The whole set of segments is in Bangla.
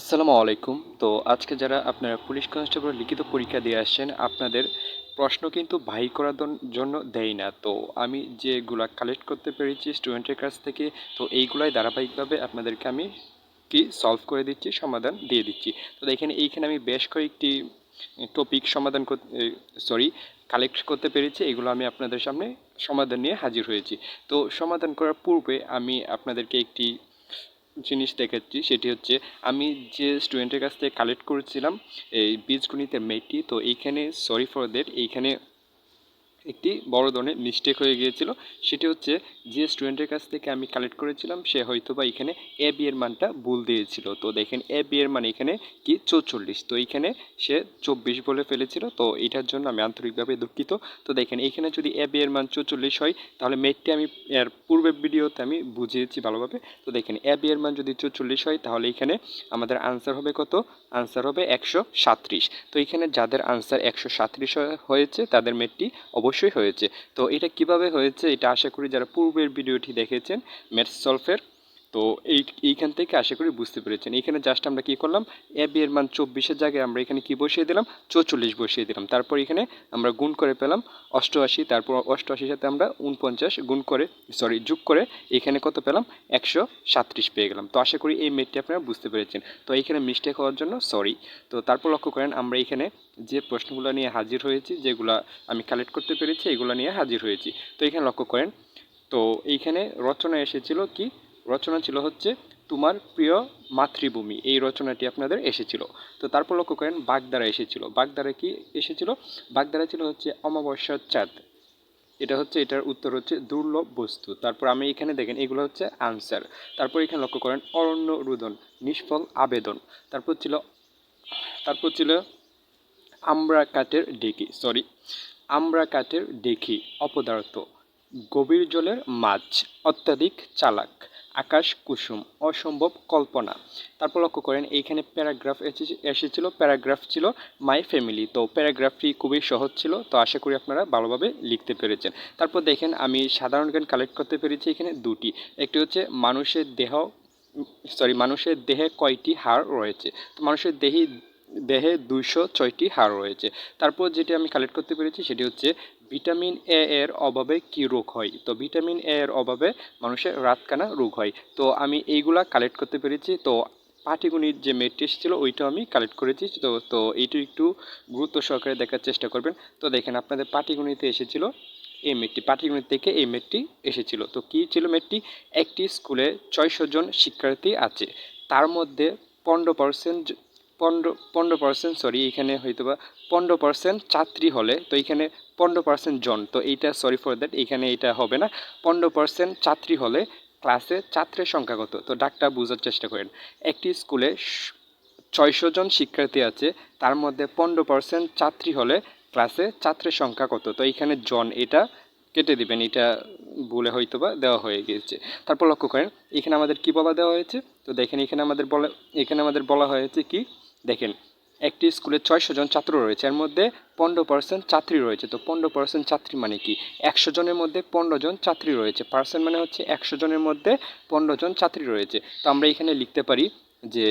আসসালামু আলাইকুম। তো আজকে যারা আপনারা পুলিশ কনস্টেবল লিখিত পরীক্ষা দিয়ে আসছেন, আপনাদের প্রশ্ন কিন্তু ভাই করার জন্য দেয় না। তো আমি যেগুলা কালেক্ট করতে পেরেছি স্টুডেন্টের কাছ থেকে, তো এইগুলাই ধারাবাহিকভাবে আপনাদেরকে আমি কি সলভ করে দিচ্ছি, সমাধান দিয়ে দিচ্ছি। তো দেখেন, এইখানে আমি বেশ কয়েকটি টপিক সমাধান সরি কালেক্ট করতে পেরেছি, এগুলো আমি আপনাদের সামনে সমাধান নিয়ে হাজির হয়েছি। তো সমাধান করার পূর্বে আমি আপনাদেরকে একটি জিনিস দেখাচ্ছি সেটি হচ্ছে আমি যে স্টুডেন্টের কাছ থেকে কালেক্ট করেছিলাম, এই বীজগণিতের মেয়েটি, তো এইখানে সরি ফর দ্যাট এইখানে একটি বড় ধরনের মিস্টেক হয়ে গিয়েছিল। সেটি হচ্ছে যে স্টুডেন্টের কাছ থেকে আমি কালেক্ট করেছিলাম, সে হয়তো বা এখানে এ বি এর মানটা ভুল দিয়েছিল। তো দেখেন এ বি এর মান এখানে কি? চৌচল্লিশ। তো এইখানে সে চব্বিশ বলে ফেলেছিল। তো এটার জন্য আমি আন্তরিকভাবে দুঃখিত। তো দেখেন এইখানে যদি এ বি এর মান চৌচল্লিশ হয়, তাহলে মেটটি আমি এর পূর্বের ভিডিওতে আমি বুঝিয়েছি ভালোভাবে। তো দেখেন এ বি এর মান যদি চৌচল্লিশ হয়, তাহলে এখানে আমাদের আনসার হবে কত? আনসার হবে একশো সাতত্রিশ তো এখানে যাদের আনসার একশো সাতত্রিশ হয়েছে, তাদের মেটটি অবশ্যই হয়েছে। তো এটা কীভাবে হয়েছে? এটা আশা করি যারা পূর্বের ভিডিওটি দেখেছেন ম্যাথস সলভের তো এই, এইখান থেকে আশা করি বুঝতে পেরেছেন। এইখানে জাস্ট আমরা কি করলাম? এ বি এর মান চব্বিশের জায়গায় আমরা এখানে কি বসিয়ে দিলাম? চৌচল্লিশ বসিয়ে দিলাম। তারপর এখানে আমরা গুণ করে পেলাম অষ্টআশি। তারপর অষ্টআশির সাথে আমরা উনপঞ্চাশ গুণ করে সরি যোগ করে এখানে কত পেলাম? একশো সাতত্রিশ পেয়ে গেলাম। তো আশা করি এই মেটটি আপনারা বুঝতে পেরেছেন। তো এইখানে মিস্টেক হওয়ার জন্য সরি তো তারপর লক্ষ্য করেন আমরা এখানে যে প্রশ্নগুলো নিয়ে হাজির হয়েছি, যেগুলো আমি কালেক্ট করতে পেরেছি, এগুলো নিয়ে হাজির হয়েছি। তো এখানে লক্ষ্য করেন, তো এইখানে রচনা এসেছিল কি? রচনা ছিল হচ্ছে তোমার প্রিয় মাতৃভূমি। এই রচনাটি আপনাদের এসেছিল। তো তারপর লক্ষ্য করেন, বাগদারা এসেছিল। বাগদারা কি এসেছিল? বাগদারা ছিল হচ্ছে অমাবস্যার চাঁদ। এটা হচ্ছে, এটার উত্তর হচ্ছে দুর্লভ বস্তু। তারপর আমি এখানে দেখেন, এগুলো হচ্ছে আনসার তারপর এখানে লক্ষ্য করেন, অরণ্য রুদন, নিষ্ফল আবেদন। তারপর ছিল তারপর ছিল আমরা কাঠের ডেকি সরি আমরা কাঠের ডেকি অপদার্থ। গভীর জলের মাছ, অত্যাধিক চালাক। আকাশ কুসুম, অসম্ভব কল্পনা। তারপর লক্ষ্য করেন, এইখানে প্যারাগ্রাফ এসেছিল, প্যারাগ্রাফ ছিল মাই ফ্যামিলি তো প্যারাগ্রাফটি খুবই সহজ ছিল, তো আশা করি আপনারা ভালোভাবে লিখতে পেরেছেন। তারপর দেখেন, আমি সাধারণ জ্ঞান কালেক্ট করতে পেরেছি এখানে দুটি। একটি হচ্ছে, মানুষের দেহ সরি মানুষের দেহে কয়টি হাড় রয়েছে? তো মানুষের দেহে দেহে দুইশো ছয়টি হাড় রয়েছে। তারপর যেটি আমি কালেক্ট করতে পেরেছি, সেটি হচ্ছে ভিটামিন এ এর অভাবে কি রোগ হয়? তো ভিটামিন এ এর অভাবে মানুষের রাতকানা রোগ হয়। তো আমি এইগুলা কালেক্ট করতে পেরেছি। তো পাটিগণিত যে মেটটি এসেছিল ওইটাও আমি কালেক্ট করেছি। তো তো এইটু একটু গুরুত্ব সহকারে দেখার চেষ্টা করবেন। তো দেখেন, আপনাদের পাটিগণিতে এসেছিল এই মেটটি পাটিগণিত থেকে এই মেটটি এসেছিল। তো কী ছিল মেটটি একটি স্কুলে ছয়শো জন শিক্ষার্থী আছে। তার মধ্যে পনেরো পার্সেন্ট পনেরো পনেরো পার্সেন্ট সরি এখানে হয়তো বা পনেরো পার্সেন্ট ছাত্রী হলে, তো এখানে পনেরো পার্সেন্ট জন, তো এইটা সরি ফর দ্যাট এখানে এটা হবে না। পনেরো পার্সেন্ট ছাত্রী হলে ক্লাসে ছাত্রের সংখ্যা কত? তো ডাকটা বোঝার চেষ্টা করেন। একটি স্কুলে ছয়শো জন শিক্ষার্থী আছে, তার মধ্যে পনেরো পার্সেন্ট ছাত্রী হলে ক্লাসে ছাত্রের সংখ্যা কত? তো এইখানে জন, এটা কেটে দিবেন, এটা ভুলে হয়তো বা দেওয়া হয়ে গিয়েছে। তারপর লক্ষ্য করেন, এখানে আমাদের কি বলা দেওয়া হয়েছে? তো দেখেন, এখানে আমাদের বলা, এখানে আমাদের বলা হয়েছে কি? দেখেন, একটি স্কুলে ছয়শো জন ছাত্র রয়েছে, এর মধ্যে পনেরো পার্সেন্ট ছাত্রী রয়েছে। তো পনেরো পার্সেন্ট ছাত্রী মানে কি? একশো জনের মধ্যে পনেরো জন ছাত্রী রয়েছে। পার্সেন্ট মানে হচ্ছে একশো জনের মধ্যে পনেরো জন ছাত্রী রয়েছে। তো আমরা এখানে লিখতে পারি যে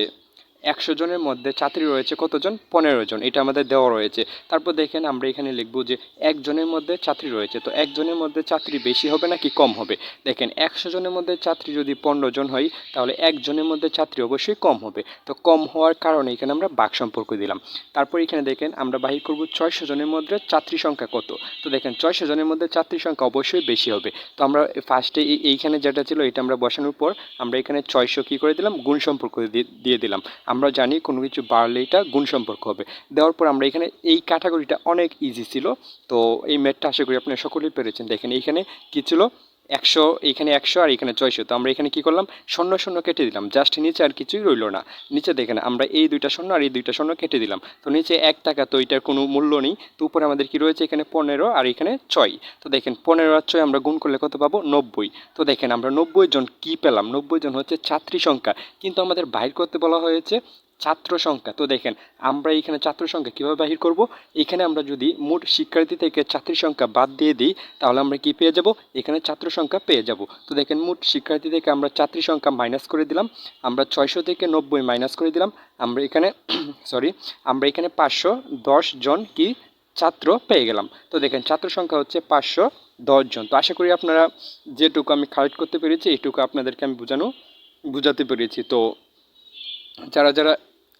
একশো জনের মধ্যে ছাত্রী রয়েছে কতজন? পনেরো জন। এটা আমাদের দেওয়া রয়েছে। তারপর দেখেন আমরা এখানে লিখব যে একজনের মধ্যে ছাত্রী রয়েছে। তো একজনের মধ্যে ছাত্রী বেশি হবে নাকি কম হবে? দেখেন একশো জনের মধ্যে ছাত্রী যদি পনেরো জন হয়, তাহলে একজনের মধ্যে ছাত্রী অবশ্যই কম হবে। তো কম হওয়ার কারণে এখানে আমরা বাক সম্পর্ক দিলাম। তারপর এখানে দেখেন আমরা বাহির করব ছয়শো জনের মধ্যে ছাত্রী সংখ্যা কত? তো দেখেন ছয়শো জনের মধ্যে ছাত্রী সংখ্যা অবশ্যই বেশি হবে। তো আমরা ফার্স্টে এইখানে যেটা ছিল, এটা আমরা বসানোর পর আমরা এখানে ছয়শো কী করে দিলাম? গুণ সম্পর্ক দিয়ে দিলাম। আমরা জানি কোনো কিছু বাড়লে এটা গুণ সম্পর্ক হবে। দেওয়ার পর আমরা এখানে এই ক্যাটাগরিটা অনেক ইজি ছিল। তো এই ম্যাথটা আশা করি আপনারা সকলেই পেরেছেন। দেখেন এইখানে কী ছিল? একশো এইখানে একশো আর এখানে ছয়শো। তো আমরা এখানে কী করলাম? শূন্য শূন্য কেটে দিলাম। জাস্ট নিচে আর কিছুই রইল না। নিচে দেখেন, আমরা এই দুইটা শূন্য আর এই দুইটা শূন্য কেটে দিলাম। তো নিচে এক টাকা তো এটার কোনো মূল্য নেই। তো উপরে আমাদের কী রয়েছে? এখানে পনেরো আর এখানে ছয়। তো দেখেন, পনেরো আর ছয় আমরা গুণ করলে কত পাবো? নব্বই। তো দেখেন, আমরা নব্বই জন কী পেলাম? নব্বই জন হচ্ছে ছাত্রী সংখ্যা। কিন্তু আমাদের বাইর করতে বলা হয়েছে ছাত্র সংখ্যা। তো দেখেন, আমরা এখানে ছাত্র সংখ্যা কীভাবে বাহির করব? এখানে আমরা যদি মোট শিক্ষার্থী থেকে ছাত্রী সংখ্যা বাদ দিয়ে দিই, তাহলে আমরা কি পেয়ে যাব? এখানে ছাত্র সংখ্যা পেয়ে যাব। তো দেখেন, মোট শিক্ষার্থী থেকে আমরা ছাত্রী সংখ্যা মাইনাস করে দিলাম। আমরা ছয়শো থেকে নব্বই মাইনাস করে দিলাম। আমরা এখানে সরি আমরা এখানে পাঁচশো দশ জন কি ছাত্র পেয়ে গেলাম। তো দেখেন, ছাত্র সংখ্যা হচ্ছে পাঁচশো জন। তো আশা করি আপনারা যেটুকু আমি কালেক্ট করতে পেরেছি এইটুকু আপনাদেরকে আমি বোঝানো, বোঝাতে পেরেছি। তো যারা যারা